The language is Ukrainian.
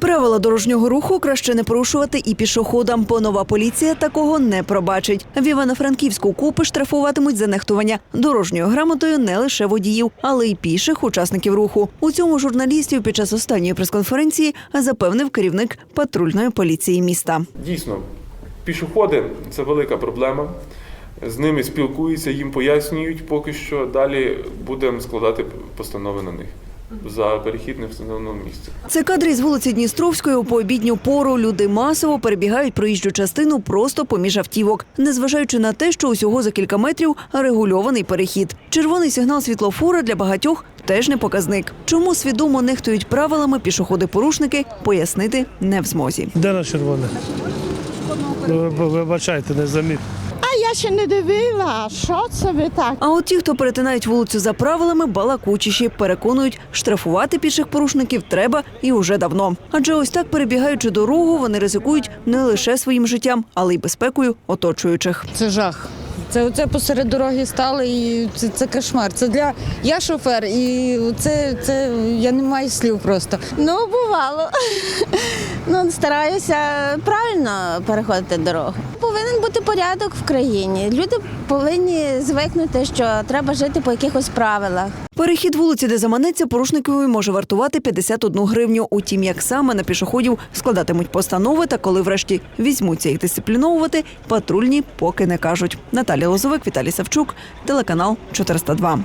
Правила дорожнього руху краще не порушувати і пішоходам, бо нова поліція такого не пробачить. В Івано-Франківську купи штрафуватимуть за нехтування дорожньою грамотою не лише водіїв, але й піших учасників руху. У цьому журналістів під час останньої прес-конференції запевнив керівник патрульної поліції міста. Дійсно, пішоходи це велика проблема. З ними спілкуються, їм пояснюють поки що. Далі будемо складати постанови на них за перехід не встановленому місці. Це кадри з вулиці Дністровської у пообідню пору. Люди масово перебігають проїжджу частину просто поміж автівок, незважаючи на те, що усього за кілька метрів регульований перехід. Червоний сигнал світлофора для багатьох теж не показник. Чому свідомо нехтують правилами пішоходи-порушники, пояснити не в змозі. Де на червоне? Ви- Вибачайте, не заміт. Ще не дивила, що це ви так? А от ті, хто перетинають вулицю за правилами, балакучіші, переконують, штрафувати піших порушників треба і уже давно. Адже ось так, перебігаючи дорогу, вони ризикують не лише своїм життям, але й безпекою оточуючих. Це жах. Це оце посеред дороги стали і це, це кошмар. Це для я шофер, і це, це я не маю слів просто. Ну, бувало. Ну, стараюся правильно переходити дорогу. Повинен бути порядок в країні. Люди повинні звикнути, що треба жити по якихось правилах. Перехід вулиці, де заманеться, порушникові може вартувати 51 гривню. Утім, як саме на пішоходів складатимуть постанови, та коли врешті візьмуться їх дисципліновувати, патрульні поки не кажуть. Наталія Лозовик, Віталій Савчук, телеканал 402.